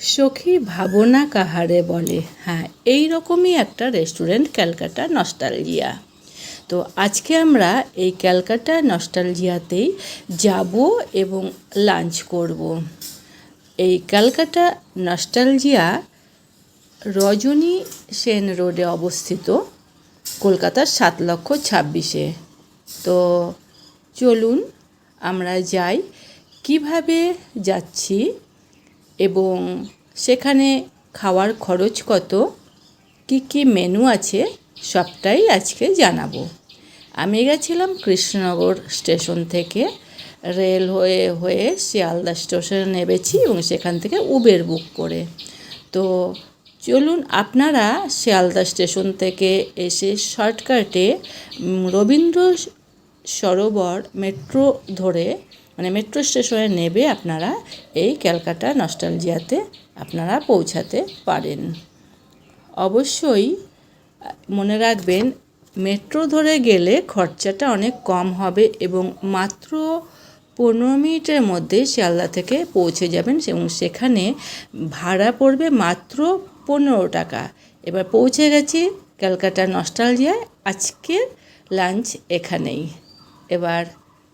সখী ভাবনা কাহারে বলে? হ্যাঁ এই রকমই একটা রেস্টুরেন্ট ক্যালকাটা নস্টালজিয়া তো আজকে আমরা এই ক্যালকাটা নস্টালজিয়াতেই যাব এবং লাঞ্চ করব। এই ক্যালকাটা নস্টালজিয়া রজনী সেন রোডে অবস্থিত, কলকাতার সাত লক্ষ ছাব্বিশে। তো চলুন আমরা যাই, কীভাবে যাচ্ছি এবং সেখানে খাওয়ার খরচ কত? কি কি মেনু আছে? সবটাই আজকে জানাব। আমি গেছিলাম কৃষ্ণনগর স্টেশন থেকে। রেল হয়ে হয়ে শিয়ালদা স্টেশনে নেমেছি এবং সেখান থেকে উবের বুক করে। তো চলুন, আপনারা শিয়ালদা স্টেশন থেকে এসে শর্টকাটে রবীন্দ্র সরোবর মেট্রো ধরে মানে মেট্রো স্টেশনে নেবে আপনারা এই ক্যালকাটা নস্টালজিয়াতে আপনারা পৌঁছাতে পারেন। অবশ্যই মনে রাখবেন মেট্রো ধরে গেলে খরচাটা অনেক কম হবে এবং মাত্র পনেরো মিনিটের মধ্যে শিয়ালদা থেকে পৌঁছে যাবেন এবং সেখানে ভাড়া পড়বে মাত্র পনেরো টাকা। এবার পৌঁছে গেছি ক্যালকাটা নস্টালজিয়ায় আজকের লাঞ্চ এখানেই। এবার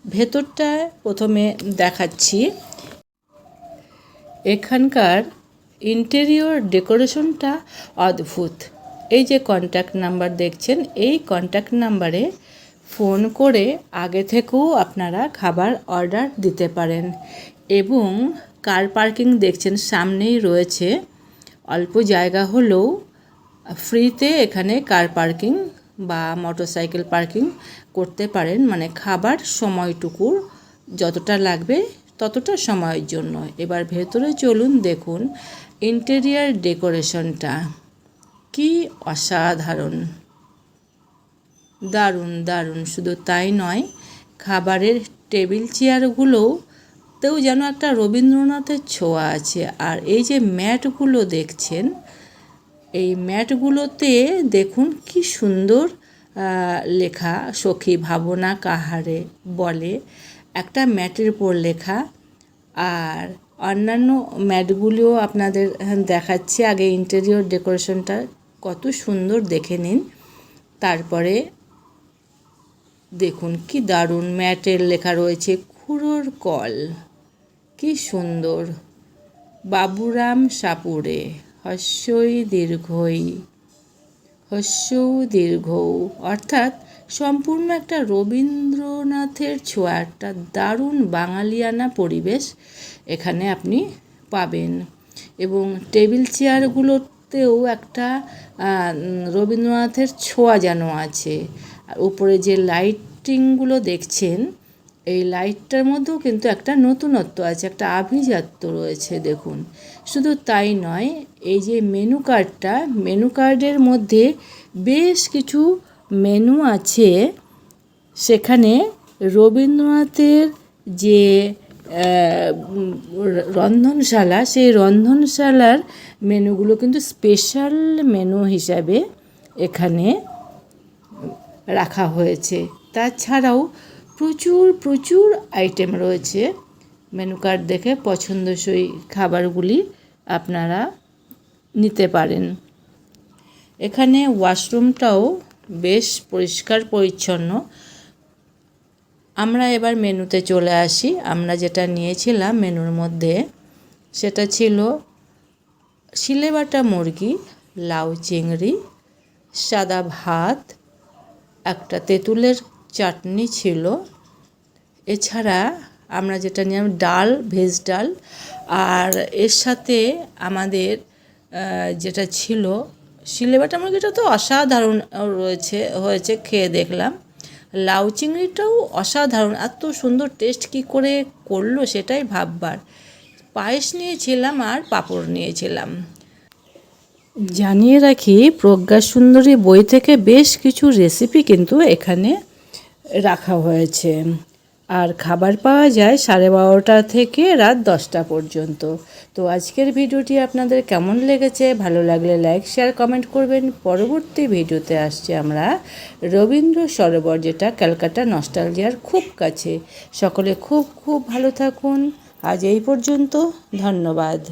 ভেতরটা প্রথমে দেখাচ্ছি। এখানকার ইন্টেরিয়র ডেকোরেশনটা অদ্ভুত। এই যে কন্ট্যাক্ট নাম্বার দেখছেন, এই কন্ট্যাক্ট নাম্বারে ফোন করে আগে থেকেও আপনারা খাবার অর্ডার দিতে পারেন। এবং কার পার্কিং দেখছেন, সামনেই রয়েছে। অল্প জায়গা হলেও ফ্রিতে এখানে কার পার্কিং বা মোটরসাইকেল পার্কিং করতে পারেন। মানে খাবার সময়টুকুর যতটা লাগবে ততটা সময়ের জন্য। এবার ভেতরে চলুন দেখুন ইন্টেরিয়ার ডেকোরেশনটা কি অসাধারণ। দারুণ দারুণ। শুধু তাই নয়, খাবারের টেবিল চেয়ারগুলোও তেও যেন একটা রবীন্দ্রনাথের ছোঁয়া আছে। আর এই যে ম্যাটগুলো দেখছেন এই ম্যাটগুলোতে দেখুন কি সুন্দর লেখা, সখী ভাবনা কাহারে বলে। একটা ম্যাটের উপর লেখা। আর অন্যান্য ম্যাটগুলিও আপনাদের দেখাচ্ছি। আগে ইন্টেরিয়র ডেকোরেশনটা কত সুন্দর দেখে নিন। তারপরে দেখুন কি দারুণ ম্যাটের লেখা রয়েছে খুড়োর কল। কি সুন্দর। বাবুরাম সাপুরে। হস্যই দীর্ঘই হস্যৌ দীর্ঘ অর্থাৎ সম্পূর্ণ একটা রবীন্দ্রনাথের ছোঁয়া, একটা দারুণ বাঙালিয়ানা পরিবেশ এখানে আপনি পাবেন। এবং টেবিল চেয়ারগুলোতেও একটা রবীন্দ্রনাথের ছোঁয়া যেন আছে। আর উপরে যে লাইটিংগুলো দেখছেন এই লাইটটার মধ্যেও কিন্তু একটা নতুনত্ব আছে, একটা আভিজাত্য রয়েছে, দেখুন। শুধু তাই নয়, এই যে মেনু কার্ডটা মেনু কার্ডের মধ্যে বেশ কিছু মেনু আছে। সেখানে রবীন্দ্রনাথের যে রন্ধনশালা, সেই রন্ধনশালার মেনুগুলো কিন্তু স্পেশাল মেনু হিসাবে এখানে রাখা হয়েছে। তাছাড়াও প্রচুর প্রচুর আইটেম রয়েছে। মেনু কার্ড দেখে পছন্দসই খাবারগুলি আপনারা নিতে পারেন। এখানে ওয়াশরুমটাও বেশ পরিষ্কার, পরিচ্ছন্ন। আমরা এবার মেনুতে চলে আসি। আমরা যেটা নিয়েছিলাম মেনুর মধ্যে, সেটা ছিল শিলেবাটা মুরগি, লাউ চিংড়ি, সাদা ভাত, একটা তেঁতুলের চাটনি ছিল। এছাড়া আমরা যেটা নিলাম ডাল, ভেজ ডাল। আর এর সাথে আমাদের যেটা ছিল শিলেবাটা মুরগিটা তো অসাধারণ রয়েছে, হয়েছে, খেয়ে দেখলাম। লাউ চিংড়িটাও অসাধারণ, এত সুন্দর টেস্ট কি করে করল সেটাই ভাববার। পায়েস নিয়েছিলাম আর পাঁপড় নিয়েছিলাম। জানিয়ে রাখি, প্রজ্ঞা সুন্দরী বই থেকে বেশ কিছু রেসিপি কিন্তু এখানে রাখা হয়েছে। আর খাবার পাওয়া যায় সাড়ে বারোটা থেকে রাত দশটা পর্যন্ত। তো আজকের ভিডিওটি আপনাদের কেমন লেগেছে? ভালো লাগলে লাইক, শেয়ার, কমেন্ট করবেন। পরবর্তী ভিডিওতে আসছে আমরা রবীন্দ্র সরোবর, যেটা ক্যালকাটা নস্টালজিয়ার খুব কাছে। সকলে খুব খুব ভালো থাকুন। আজ এই পর্যন্ত, ধন্যবাদ।